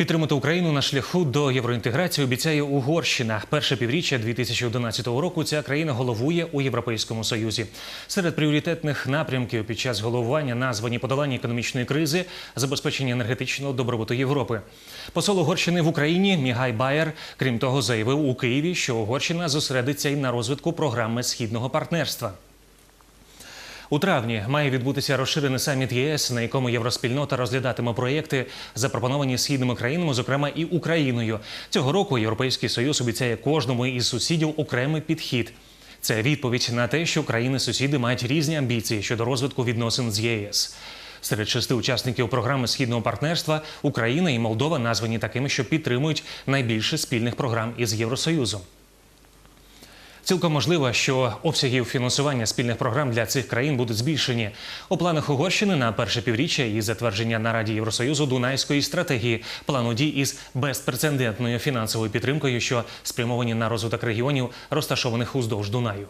Підтримати Україну на шляху до євроінтеграції обіцяє Угорщина. Перше півріччя 2011 року ця країна головує у Європейському Союзі. Серед пріоритетних напрямків під час головування названі подолання економічної кризи, забезпечення енергетичного добробуту Європи. Посол Угорщини в Україні Мігай Байер, крім того, заявив у Києві, що Угорщина зосередиться і на розвитку програми східного партнерства. У травні має відбутися розширений саміт ЄС, на якому євроспільнота розглядатиме проєкти, запропоновані східними країнами, зокрема і Україною. Цього року Європейський Союз обіцяє кожному із сусідів окремий підхід. Це відповідь на те, що країни-сусіди мають різні амбіції щодо розвитку відносин з ЄС. Серед шести учасників програми східного партнерства Україна і Молдова названі такими, що підтримують найбільше спільних програм із Євросоюзом. Цілком можливо, що обсягів фінансування спільних програм для цих країн будуть збільшені. У планах Угорщини на перше півріччя і затвердження на Раді Євросоюзу Дунайської стратегії плану дій із безпрецедентною фінансовою підтримкою, що спрямовані на розвиток регіонів, розташованих уздовж Дунаю.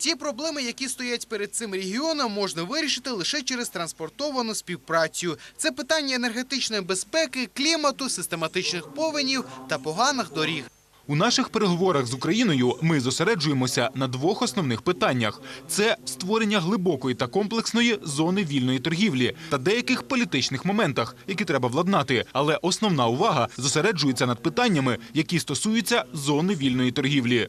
Ті проблеми, які стоять перед цим регіоном, можна вирішити лише через транспортовану співпрацю. Це питання енергетичної безпеки, клімату, систематичних повенів та поганих доріг. У наших переговорах з Україною ми зосереджуємося на двох основних питаннях: це створення глибокої та комплексної зони вільної торгівлі та деяких політичних моментах, які треба владнати. Але основна увага зосереджується над питаннями, які стосуються зони вільної торгівлі.